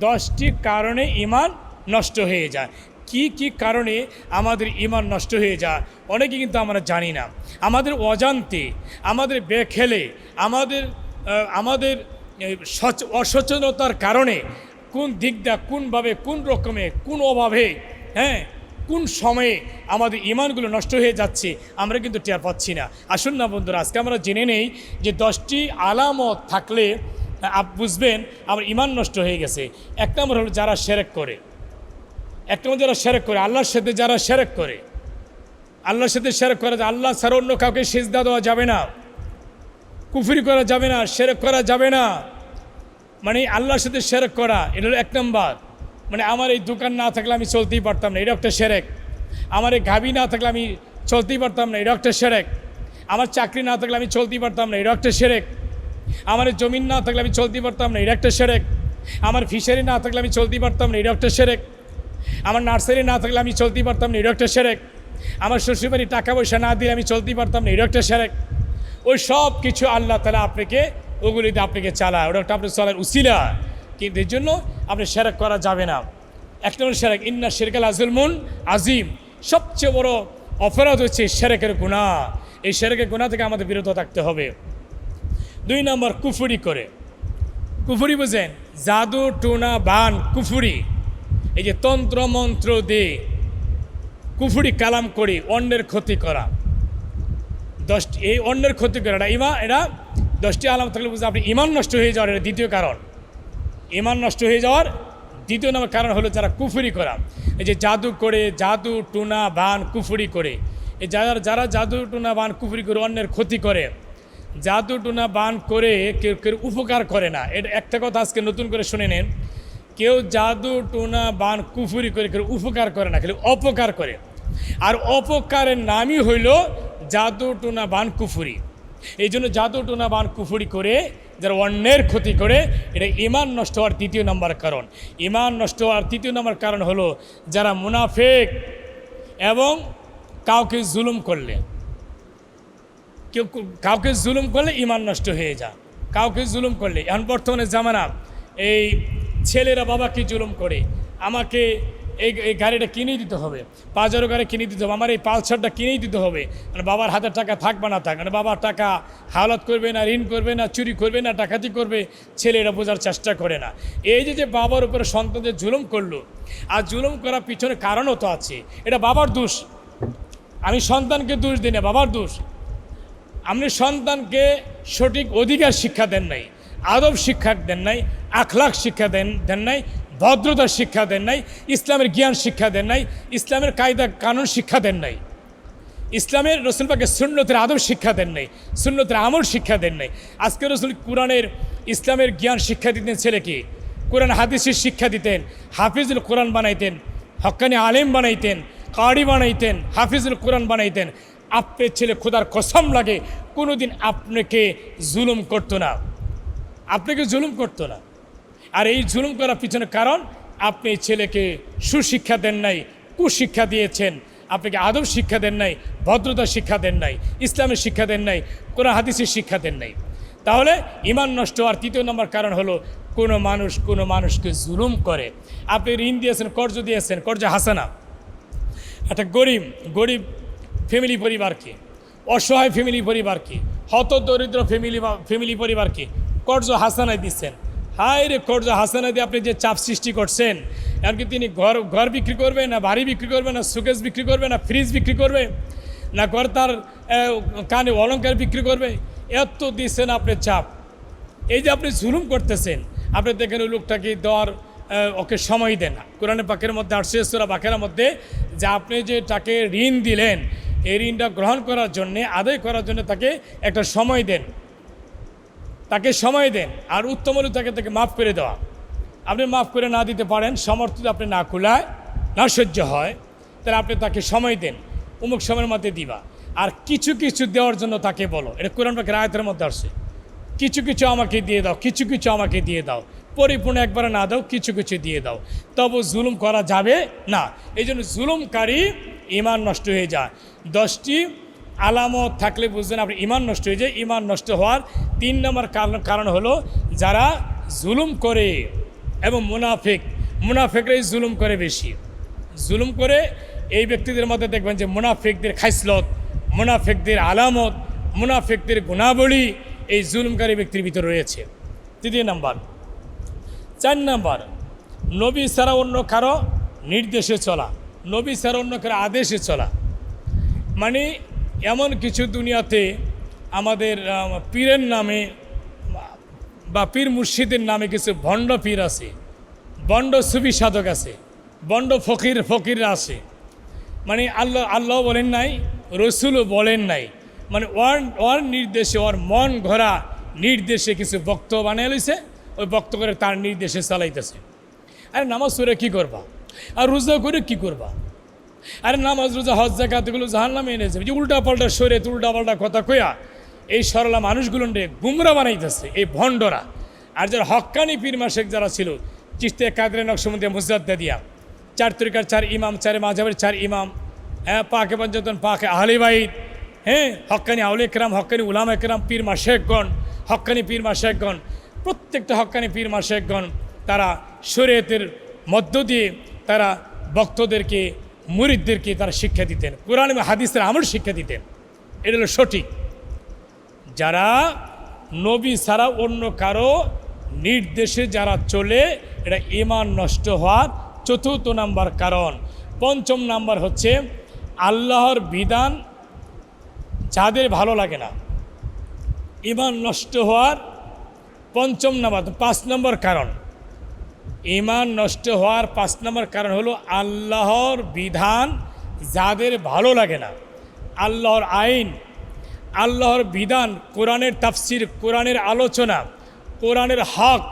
দশটি কারণে ইমান নষ্ট হয়ে যায়। কি কি কারণে আমাদের ইমান নষ্ট হয়ে যায়? অনেকে কিন্তু আমরা জানি না। আমাদের অজান্তে, আমাদের বেখেলে, আমাদের আমাদের সচ- অসচেতনতার কারণে কোন দিকটা কোনভাবে, কোন রকমে, কোন অভাবে হ্যাঁ কোন সময়ে আমাদের ইমানগুলো নষ্ট হয়ে যাচ্ছে, আমরা কিন্তু টের পাচ্ছি না। আসুন না বন্ধুরা, আজকে আমরা জেনে নেই যে দশটি আলামত থাকলে আপ বুঝবেন, আমার ইমান নষ্ট হয়ে গেছে। এক নম্বর হলো যারা সেরেক করে। এক নম্বর যারা সেরেক করে, আল্লাহর সাথে যারা সেরেক করে। আল্লাহর সাথে সেরেক করে আল্লাহ ছাড়া অন্য কাউকে সেজদা দেওয়া যাবে না। কুফরি করা যাবে না, সেরেক করা যাবে না। মানে আল্লাহর সাথে সেরেক করা, এটা হলো এক নম্বর। মানে আমার এই দোকান না থাকলে আমি চলতেই পারতাম না এটা একটা সেরেক। আমার এই গাবি না থাকলে আমি চলতেই পারতাম না এটা একটা সেরেক। আমার চাকরি না থাকলে আমি চলতেই পারতাম না এটা একটা সেরেক। আমার জমিন না থাকলে আমি চলতে পারতাম না এটা একটা সেরেক। আমার ফিশারি না থাকলে আমি চলতে পারতাম না এটা একটা সেরেক। আমার নার্সারি না থাকলে আমি চলতে পারতাম না এটা একটা সেরেক। আমার শ্বশুরবাড়ি টাকা পয়সা না দিলে আমি চলতে পারতাম না এটা একটা সেরেক। ওই সব কিছু আল্লাহ তালা আপনাকে ওগুলিতে আপনাকে চালায়। ওটা একটা আপনার চলার উসিলা। কিন্তু এর জন্য আপনি সেরেক করা যাবে না। এক নম্বর সেরেক, ইন্না শেরকাল আজুলমুন আজিম সবচেয়ে বড় অপরাধ হচ্ছে সেরেকের গুণা এই সেরেকের গুণা থেকে আমাদের বিরত থাকতে হবে। দুই নম্বর কুফুরি করে। কুফুরি বুঝেন, জাদু, টুনা, বান, কুফুরি। এই যে তন্ত্র, মন্ত্র দিয়ে কুফুরি কালাম করি, অন্যের ক্ষতি করা। দশটি, এই অন্যের ক্ষতি করা, এটা ইমা এটা দশটি আলাম থাকলে বুঝতে আপনি ইমান নষ্ট হয়ে যাওয়ার এটা দ্বিতীয় কারণ। ইমান নষ্ট হয়ে যাওয়ার দ্বিতীয় নম্বর কারণ হলো যারা কুফুরি করা। এই যে জাদু করে, জাদু, টুনা, বান, কুফুরি করে। এই যারা যারা জাদু, টুনা, বান, কুফুরি করে, অন্যের ক্ষতি করে। জাদু টুনা বান করে কেউ কেউ উপকার করে না। এটা একটা কথা আজকে নতুন করে শুনে নেন। কেউ জাদু টুনা বান কুফুরি করে কেউ উপকার করে না, খালি অপকার করে। আর অপকারের নামই হইল জাদু টুনা বান কুফুরি। এই জন্য জাদু টুনা বান কুফুরি করে, যারা অন্যের ক্ষতি করে, এটা ইমান নষ্ট হওয়ার তৃতীয় নম্বর কারণ। ইমান নষ্ট হওয়ার তৃতীয় নম্বর কারণ হলো যারা মুনাফেক এবং কাউকে জুলুম করলে। কেউ কাউকে জুলুম করলে ইমান নষ্ট হয়ে যায়। কাউকে জুলুম করলে, এখন বর্তমানে জামানা, এই ছেলেরা বাবাকে জুলুম করে, আমাকে এই এই গাড়িটা কিনে দিতে হবে পাঁচেরো গাড়ি কিনে দিতে হবে, আমার এই পালসারটা কিনেই দিতে হবে মানে বাবার হাতে টাকা থাকবে না থাক মানে বাবার টাকা হালত করবে না, ঋণ করবে না, চুরি করবে না, ডাকাতি করবে, ছেলেরা বোঝার চেষ্টা করে না। এই যে যে বাবার উপরে সন্তানদের জুলুম করল, আর জুলুম করার পিছনে কারণও তো আছে, এটা বাবার দোষ। আমি সন্তানকে দোষ দিই না, বাবার দোষ। আপনি সন্তানকে সঠিক অধিকার শিক্ষা দেন নাই, আদব শিক্ষা দেন নাই, আখলাখ শিক্ষা দেন দেন নাই ভদ্রতার শিক্ষা দেন নাই, ইসলামের জ্ঞান শিক্ষা দেন নাই, ইসলামের কায়দা কানুন শিক্ষা দেন নাই, ইসলামের রসুলপাকে সুন্নতের আদব শিক্ষা দেন নাই, সুন্নতের আমল শিক্ষা দেন নাই। আজকে রসুল কোরআনের ইসলামের জ্ঞান শিক্ষা দিতেন ছেলেকে কোরআন হাদিসের শিক্ষা দিতেন, হাফিজুল কোরআন বানাইতেন হক্কানি আলেম বানাইতেন, কারি বানাইতেন, হাফিজুল কোরআন বানাইতেন। আপনার ছেলে খোদার কসম লাগে, কোনোদিন আপনাকে জুলুম করতো না। আপনাকে জুলুম করতো না। আর এই জুলুম করার পিছনে কারণ, আপনি ছেলেকে সুশিক্ষা দেন নাই, কুশিক্ষা দিয়েছেন, আপনাকে আদব শিক্ষা দেন নাই, ভদ্রতা শিক্ষা দেন নাই, ইসলামের শিক্ষা দেন নাই, কোনো হাদিসের শিক্ষা দেন নাই। তাহলে ইমান নষ্ট আর তৃতীয় নম্বর কারণ হলো, কোনো মানুষ কোনো মানুষকে জুলুম করে। আপনি ঋণ দিয়েছেন, কর্জ দিয়েছেন, কর্জ হাসানা। একটা গরিব গরিব ফ্যামিলি পরিবারকে অসহায় ফ্যামিলি পরিবারকে হত দরিদ্র ফ্যামিলি ফ্যামিলি পরিবারকে কর্জ হাসানায় দিচ্ছেন। হায় রে কর্জ হাসানা দিয়ে আপনি যে চাপ সৃষ্টি করছেন এমনকি তিনি ঘর ঘর বিক্রি করবে না, বাড়ি বিক্রি করবে না সুকেশ বিক্রি করবে না, ফ্রিজ বিক্রি করবে না, ঘর তার কানে অলংকার বিক্রি করবে? এত দিচ্ছেন আপনি চাপ। এই যে আপনি জুলুম করতেছেন, আপনি দেখেন ওই লোকটাকে দেওয়ার ওকে সময় দেন না। কোরআনে পাকের মধ্যে আটশো সুরা বাকের মধ্যে যে আপনি যে তাকে ঋণ দিলেন এই ঋণটা গ্রহণ করার জন্যে, আদায় করার জন্য তাকে একটা সময় দেন। তাকে সময় দেন আর উত্তম হলে তাকে তাকে মাফ করে দেওয়া। আপনি মাফ করে না দিতে পারেন সমর্থ যদি আপনি না খোলায় না সহ্য হয়, তাহলে আপনি তাকে সময় দেন অমুক সময়ের মধ্যে দিবা। আর কিছু কিছু দেওয়ার জন্য তাকে বলো। এটা কোরআন পাকের আয়তের মধ্যে আসছে। কিছু কিছু আমাকে দিয়ে দাও, কিছু কিছু আমাকে দিয়ে দাও। পরিপূর্ণ একবারে না দাও, কিছু কিছু দিয়ে দাও। তবু জুলুম করা যাবে না। এই জন্য জুলুমকারী ইমান নষ্ট হয়ে যায়। দশটি আলামত থাকলে বুঝবেন আপনি ইমান নষ্ট হয়ে যায়। ইমান নষ্ট হওয়ার তিন নম্বর কারণ কারণ হলো যারা জুলুম করে এবং মুনাফিক, মুনাফিকরাই জুলুম করে বেশি। জুলুম করে এই ব্যক্তিদের মধ্যে দেখবেন যে মুনাফিকদের খাইসলত, মুনাফিকদের আলামত, মুনাফিকদের গুণাবলী এই জুলুমকারী ব্যক্তির ভিতরে রয়েছে। তৃতীয় নাম্বার। চার নাম্বার, নবী ছাড়া অন্য কারও নির্দেশে চলা, নবী ছাড়া অন্য কারও আদেশে চলা। মানে এমন কিছু দুনিয়াতে আমাদের পীরের নামে বা পীর মুর্শিদের নামে কিছু ভণ্ড পীর আছে, বন্ড সুবি সাধক আছে, বন্ড ফকির ফকির আছে। মানে আল্লাহ আল্লাহ বলেন নাই রসুলও বলেন নাই। মানে ওর ওর নির্দেশে ওর মন ঘোরা নির্দেশে কিছু বক্ত বানিয়ে লইছে, ওই বক্ত করে তার নির্দেশে চালাইতেছে। আরে নামাজ পড়ে কী করবা? আর রোজা করে কী করবা? আরে নামাজ, রোজা, হজ জাকাত এগুলো জাহান নামে এনেছে যে উল্টা পাল্টা সরে উল্টা পাল্টা কথা কয়া এই সরলা মানুষগুলো গুমরা বানাইতেছে, এই ভণ্ডরা। আর যারা হক্কানি পীর মাসেক যারা ছিল চিস্তে কাদরে নকশমন্দিয়া মুজাদ্দা দিয়া, চার তরিকার চার ইমাম, চার মাঝাবের চার ইমাম হ্যাঁ পাকে পঞ্চতন, পাকে আহলিবাইদ হ্যাঁ হক্কানি আউল একরাম হক্কানি উলাম একরাম পীর মাসেকগণ হক্কানি পীর মাসেকগণ, প্রত্যেকটা হক্কানি পীর মাসেকগণ, তারা শরীয়তের মধ্য দিয়ে তারা ভক্তদেরকে মুরিদদেরকে তারা শিক্ষা দিতেন। কোরআন এবং হাদিসের আমল শিক্ষা দিতেন। এটা হলো সঠিক। যারা নবী ছাড়া অন্য কারও নির্দেশে যারা চলে এটা ইমান নষ্ট হওয়ার চতুর্থ নাম্বার কারণ। পঞ্চম নাম্বার হচ্ছে আল্লাহর বিধান যাদের ভালো লাগে না। ইমান নষ্ট হওয়ার পঞ্চম নাম্বার, পাঁচ নম্বর কারণ। ইমান নষ্ট হওয়ার পাঁচ নম্বর কারণ হলো আল্লাহর বিধান যাদের ভালো লাগে না। আল্লাহর আইন, আল্লাহর বিধান, কোরআনের তাফসির, কোরআনের আলোচনা, কোরআনের হক,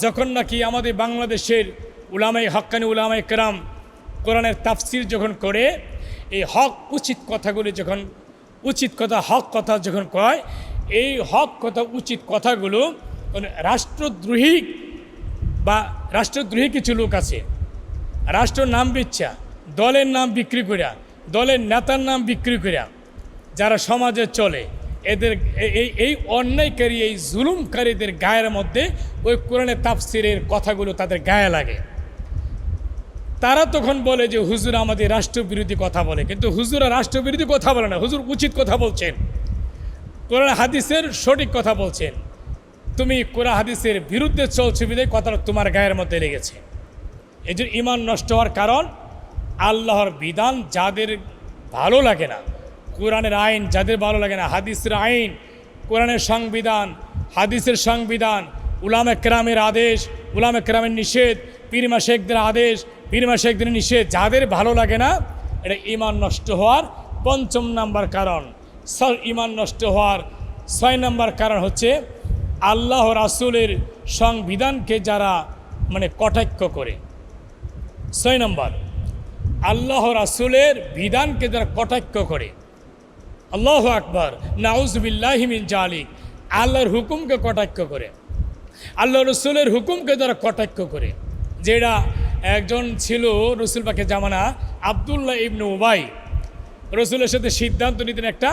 যখন নাকি আমাদের বাংলাদেশের উলামাই হক্কানি উলামাই কেরাম কোরআনের তাফসির যখন করে, এই হক উচিত কথাগুলি যখন, উচিত কথা, হক কথা যখন কয়, এই হক কথা, উচিত কথাগুলো রাষ্ট্রদ্রোহী বা রাষ্ট্রদ্রোহী কিছু লোক আছে। রাষ্ট্র নাম বিচ্ছা, দলের নাম বিক্রি করিয়া দলের নেতার নাম বিক্রি করিয়া যারা সমাজে চলে, এদের এই এই অন্যায়কারী, এই জুলুমকারীদের গায়ের মধ্যে ওই কোরআনে তাফসিরের কথাগুলো তাদের গায়ে লাগে। তারা তখন বলে যে, হুজুর আমাদের রাষ্ট্রবিরোধী কথা বলে। কিন্তু হুজুরা রাষ্ট্রবিরোধী কথা বলে না। হুজুর উচিত কথা বলছেন। কোরআন হাদিসের সঠিক কথা বলছেন। তুমি কোরআন হাদিসের বিরুদ্ধে চলছে বিদায় কথাটা তোমার গায়ের মধ্যে লেগেছে। এই জন্য ইমান নষ্ট হওয়ার কারণ আল্লাহর বিধান যাদের ভালো লাগে না, কোরআনের আইন যাদের ভালো লাগে না, হাদিসের আইন, কোরআনের সংবিধান, হাদিসের সংবিধান, উলামে কেরামের আদেশ, উলামে কেরামের নিষেধ পীরমা শেখদের আদেশ পীরমা শেখদের নিষেধ যাদের ভালো লাগে না, এটা ইমান নষ্ট হওয়ার পঞ্চম নাম্বার কারণ। স- ইমান নষ্ট হওয়ার ছয় নাম্বার কারণ হচ্ছে আল্লাহ রাসুলের সংবিধানকে যারা মানে কটাক্ষ করে। ছয় নম্বর, আল্লাহ রাসুলের বিধানকে যারা কটাক্ষ করে। আল্লাহ আকবর নাউজবিল্লাহিমিন জালিক আল্লাহর হুকুমকে কটাক্ষ করে। আল্লাহ রসুলের হুকুমকে যারা কটাক্ষ করে। যেটা একজন ছিল রসুল পাকে জামানা আবদুল্লাহ ইবনু উবাই। রসুলের সাথে সিদ্ধান্ত নিতেন একটা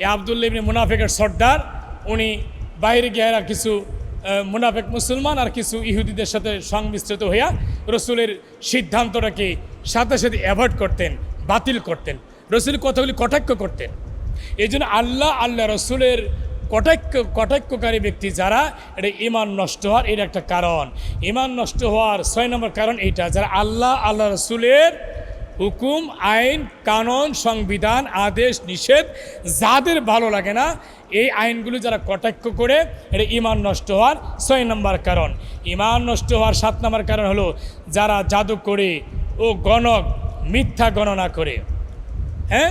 এই আবদুল্লাহ ইবনে মুনাফেকের সর্দার, উনি বাইরে গিয়ে আর কিছু মুনাফেক মুসলমান আর কিছু ইহুদিদের সাথে সংমিশ্রিত হইয়া রসুলের সিদ্ধান্তটাকে সাথে সাথে অ্যাভয়েড করতেন, বাতিল করতেন? রসুল কথাগুলি কটাক্ষ করতেন? এই জন্য আল্লাহ আল্লাহ রসুলের কটাক্ষ, কটাক্ষকারী ব্যক্তি যারা, এটা ইমান নষ্ট হওয়ার এটা একটা কারণ। ইমান নষ্ট হওয়ার ছয় নম্বর কারণ এইটা, যারা আল্লাহ আল্লাহ রসুলের হুকুম, আইন, কানুন, সংবিধান, আদেশ, নিষেধ যাদের ভালো লাগে না, এই আইনগুলো যারা কটাক্ষ করে, এটা ইমান নষ্ট হওয়ার ছয় নম্বর কারণ। ইমান নষ্ট হওয়ার সাত নম্বর কারণ হলো যারা জাদু করে ও গণক মিথ্যা গণনা করে। হ্যাঁ?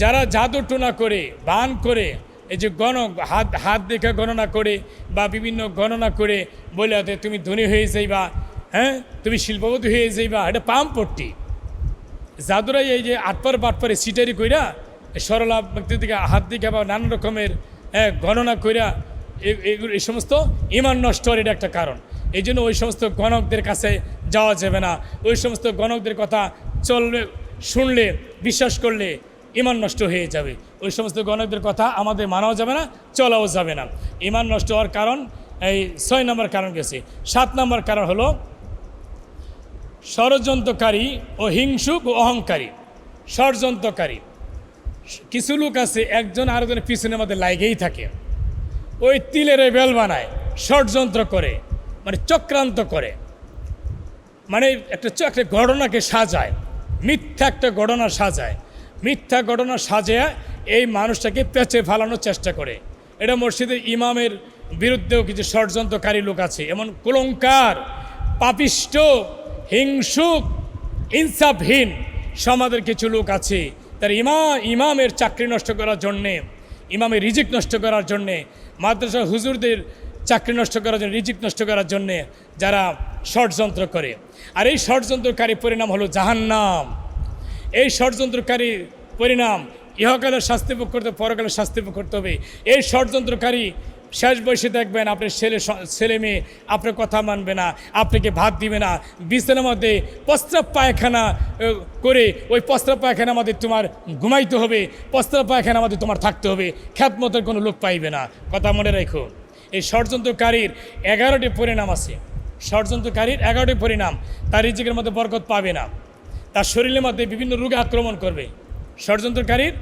যারা জাদু টোনা করে, বান করে, এই যে গণ হাত হাত দেখে গণনা করে বা বিভিন্ন গণনা করে বলে তুমি ধনী হয়ে যাইবা হ্যাঁ? তুমি শিল্পপতি হয়ে যাইবা, এটা পাম্পট্টি জাদুরাই এই যে আটপার বাটপারে সিটারি কইরা সরলা ব্যক্তির দিকে, হাত দিকে বা নানা রকমের গণনা কইরা এগুলো এই সমস্ত ইমান নষ্ট হওয়ার এটা একটা কারণ। এই জন্য ওই সমস্ত গণকদের কাছে যাওয়া যাবে না। ওই সমস্ত গণকদের কথা চললে, শুনলে, বিশ্বাস করলে ইমান নষ্ট হয়ে যাবে। ওই সমস্ত গণকদের কথা আমাদের মানাও যাবে না, চলাও যাবে না। ইমান নষ্ট হওয়ার কারণ, এই ছয় নম্বর কারণ গেছে। সাত নম্বর কারণ হলো ষড়যন্ত্রকারী ও হিংসুক ও অহংকারী। ষড়যন্ত্রকারী। কিছু লোক আছে, একজন আরেকজনের পিছনের মধ্যে লাগেই থাকে। ওই তিলের বেল বানায়, ষড়যন্ত্র করে মানে চক্রান্ত করে। মানে একটা একটা ঘটনাকে সাজায়। মিথ্যা একটা ঘটনা সাজায়। মিথ্যা ঘটনা সাজায় এই মানুষটাকে পেঁচে ফালানোর চেষ্টা করে। এটা মসজিদের ইমামের বিরুদ্ধেও কিছু ষড়যন্ত্রকারী লোক আছে। এমন কুলঙ্কার, পাপিষ্ট হিংসুক, ইনসাফহীন সমাজের কিছু লোক আছে। তার ইমা, ইমামের চাকরি নষ্ট করার জন্যে, ইমামের রিজিক নষ্ট করার জন্যে মাদ্রাসা হুজুরদের চাকরি নষ্ট করার জন্য, রিজিক নষ্ট করার জন্যে যারা ষড়যন্ত্র করে। আর এই ষড়যন্ত্রকারী পরিণাম হলো জাহান্নাম। এই ষড়যন্ত্রকারী পরিণাম ইহকালের শাস্তি ভোগ করতে, পরকালের শাস্তি ভোগ করতে হবে। এই ষড়যন্ত্রকারী শেষ বয়সে দেখবেন আপনার ছেলে ছেলে মেয়ে আপনার কথা মানবে না, আপনাকে ভাত দিবে না। বিছানার মধ্যে প্রস্রাব পায়খানা করে ওই প্রস্রাব পায়খানা আমাদের তোমার ঘুমাইতে হবে প্রস্রাব পায়খানা আমাদের তোমার থাকতে হবে। খ্যাত মতো কোনো লোক পাইবে না। কথা মনে রেখো, এই ষড়যন্ত্রকারীর এগারোটি পরিণাম আছে। ষড়যন্ত্রকারীর এগারোটি পরিণাম, তার রিজিকের মধ্যে বরকত পাবে না। তার শরীরের মধ্যে বিভিন্ন রোগে আক্রমণ করবে। ষড়যন্ত্রকারীর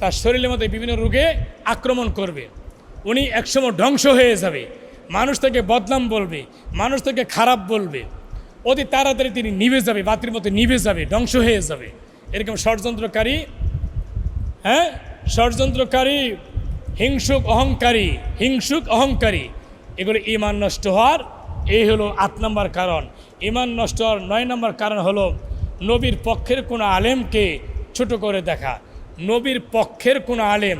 তার শরীরের মধ্যে বিভিন্ন রোগে আক্রমণ করবে। উনি একসময় ধ্বংস হয়ে যাবে। মানুষ তাকে বদনাম বলবে, মানুষ থেকে খারাপ বলবে। অতি তাড়াতাড়ি তিনি নিভে যাবে, বাতির মতো নিভে যাবে, ধ্বংস হয়ে যাবে। এরকম ষড়যন্ত্রকারী হ্যাঁ? ষড়যন্ত্রকারী, হিংসুক অহংকারী হিংসুক অহংকারী। এগুলো ইমান নষ্ট হওয়ার, এই হলো আট নম্বর কারণ। ইমান নষ্ট হওয়ার নয় নম্বর কারণ হলো নবীর পক্ষের কোনো আলেমকে ছোট করে দেখা। নবীর পক্ষের কোনো আলেম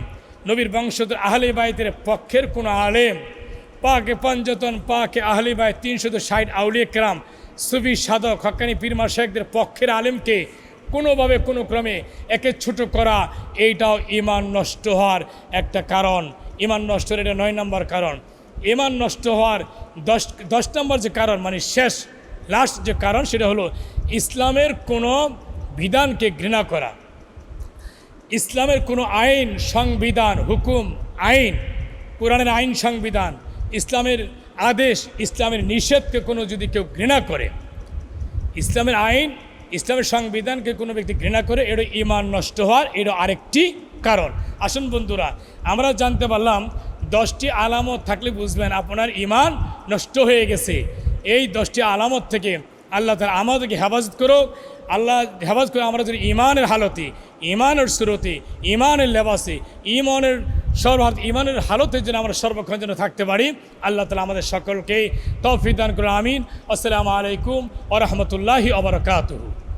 নবীর বংশধর আহলে বাইতের পক্ষের কোনো আলেম। পাকে পঞ্চতন পাকে আহলে বাই তিনশত ষাট আউলিয়া কেরাম সুবি সাধক, হকানি পীরমা শেখদের পক্ষের আলেমকে কোনোভাবে কোনো ক্রমে একে ছোট করা, এইটাও ইমান নষ্ট হওয়ার একটা কারণ। ইমান নষ্টের এটা নয় নম্বর কারণ। ইমান নষ্ট হওয়ার দশ দশ নম্বর যে কারণ মানে শেষ, লাস্ট যে কারণ, সেটা হলো ইসলামের কোনো বিধানকে ঘৃণা করা। ইসলামের কোনো আইন, সংবিধান, হুকুম, আইন, কোরআনের আইন, সংবিধান, ইসলামের আদেশ, ইসলামের নিষেধকে কোনো যদি কেউ ঘৃণা করে, ইসলামের আইন, ইসলামের সংবিধানকে কোনো ব্যক্তি ঘৃণা করে এটা ইমান নষ্ট হওয়ার এটা আরেকটি কারণ। আসুন বন্ধুরা, আমরা জানতে পারলাম দশটি আলামত থাকলে বুঝবেন আপনার ইমান নষ্ট হয়ে গেছে। এই দশটি আলামত থেকে আল্লাহ তালা আমাদেরকে হেফাজত করো আল্লাহ হেফাজত করে আমরা যদি ইমানের হালতে ইমানের সুরতে, ইমানের লেবাসে, ইমানের সর্বার্থ, ইমানের হালতে যেন আমরা সর্বক্ষণ যেন থাকতে পারি, আল্লাহ তালা আমাদের সকলকে তৌফিদান করে আমিন। আসসালামু আলাইকুম ওরহমতুল্লাহি আবরকাতুহু